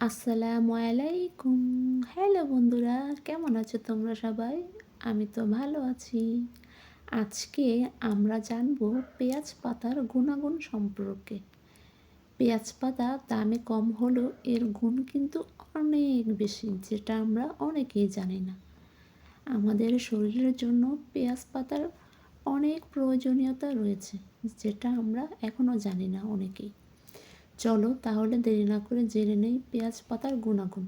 আসসালামু আলাইকুম। হ্যালো বন্ধুরা, কেমন আছো তোমরা সবাই? আমি তো ভালো আছি। আজকে আমরা জানব পেঁয়াজ পাতার গুণাগুণ সম্পর্কে। পেঁয়াজ পাতা দামে কম হলেও এর গুণ কিন্তু অনেক বেশি, যেটা আমরা অনেকেই জানি না। আমাদের শরীরের জন্য পেঁয়াজ পাতার অনেক প্রয়োজনীয়তা রয়েছে, যেটা আমরা এখনও জানি না অনেকেই। চলো তাহলে দেরি না করে জেনে নেই পেঁয়াজ পাতার গুণাগুণ।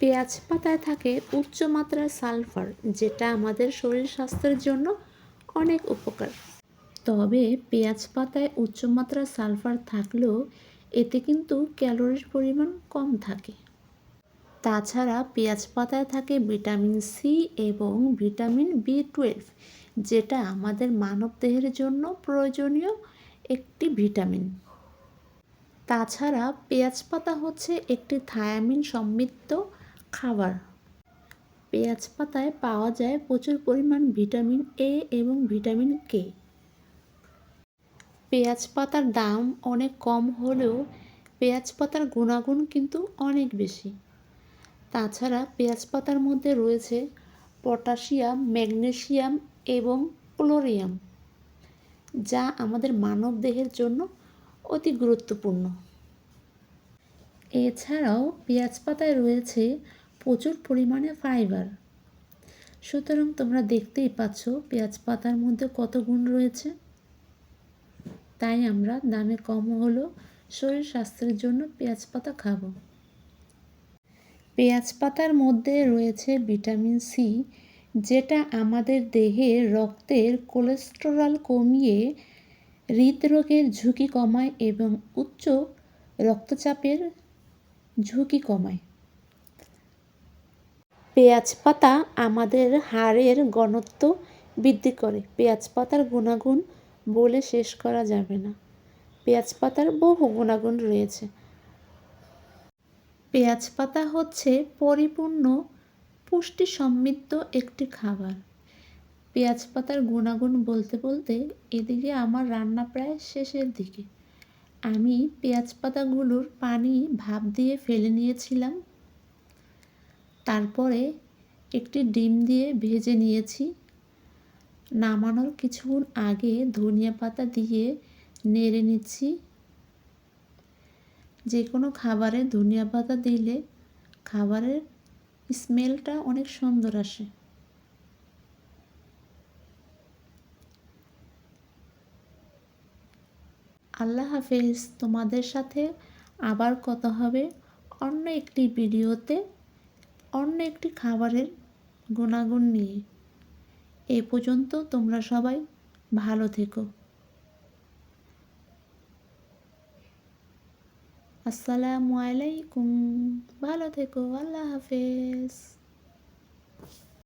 পেঁয়াজ পাতায় থাকে উচ্চ মাত্রার সালফার, যেটা আমাদের শরীর স্বাস্থ্যের জন্য অনেক উপকার। তবে পেঁয়াজ পাতায় উচ্চ মাত্রার সালফার থাকলেও এতে কিন্তু ক্যালোরির পরিমাণ কম থাকে। তাছাড়া পেঁয়াজ পাতায় থাকে ভিটামিন সি এবং ভিটামিন বি টুয়েলভ যেটা আমাদের মানব দেহের জন্য প্রয়োজনীয় একটি ভিটামিন। তাছাড়া পেঁয়াজ পাতা হচ্ছে একটি থায়ামিন সমৃদ্ধ খাবার। পেঁয়াজ পাতায় পাওয়া যায় প্রচুর পরিমাণ ভিটামিন এ এবং ভিটামিন কে পেঁয়াজ পাতার দাম অনেক কম হলেও পেঁয়াজ পাতার গুণাগুণ কিন্তু অনেক বেশি। তাছাড়া পেঁয়াজ পাতার মধ্যে রয়েছে পটাশিয়াম, ম্যাগনেশিয়াম এবং ক্লোরিয়াম, যা আমাদের মানব দেহের জন্য অতি গুরুত্বপূর্ণ। এছাড়াও পেঁয়াজ পাতায় রয়েছে প্রচুর পরিমাণে ফাইবার। সুতরাং তোমরা দেখতেই পাচ্ছ পেঁয়াজ পাতার মধ্যে কত গুণ রয়েছে। তাই আমরা দামে কম হলেও শরীর স্বাস্থ্যের জন্য পেঁয়াজ পাতা খাব। পেঁয়াজ পাতার মধ্যে রয়েছে ভিটামিন সি, যেটা আমাদের দেহে রক্তের কোলেস্টেরল কমিয়ে হৃদরোগের ঝুঁকি কমায় এবং উচ্চ রক্তচাপের ঝুঁকি কমায়। পেঁয়াজ পাতা আমাদের হাড়ের ঘনত্ব বৃদ্ধি করে। পেঁয়াজ পাতার গুণাগুণ বলে শেষ করা যাবে না। পেঁয়াজ পাতার বহু গুণাগুণ রয়েছে। পেঁয়াজ পাতা হচ্ছে পরিপূর্ণ পুষ্টি সমৃদ্ধ একটি খাবার। পেঁয়াজ পাতার গুণাগুণ বলতে বলতে এদিকে আমার রান্না প্রায় শেষের দিকে। আমি পেঁয়াজ পাতাগুলোর পানি ভাপ দিয়ে ফেলে নিয়েছিলাম। তারপরে একটি ডিম দিয়ে ভেজে নিয়েছি। নামানোর কিছুক্ষণ আগে ধনিয়া পাতা দিয়ে নেড়ে নিচ্ছি। যে কোনো খাবারে ধনিয়া পাতা দিলে খাবারের স্মেলটা অনেক সুন্দর আসে। আল্লাহ হাফেজ, তোমাদের সাথে আবার কথা হবে অন্য একটি ভিডিওতে, অন্য একটি খাবারের গুণাগুণ নিয়ে। এ পর্যন্ত তোমরা সবাই ভালো থেকো। আসসালামু আলাইকুম। ভালো থেকো। আল্লাহ হাফেজ।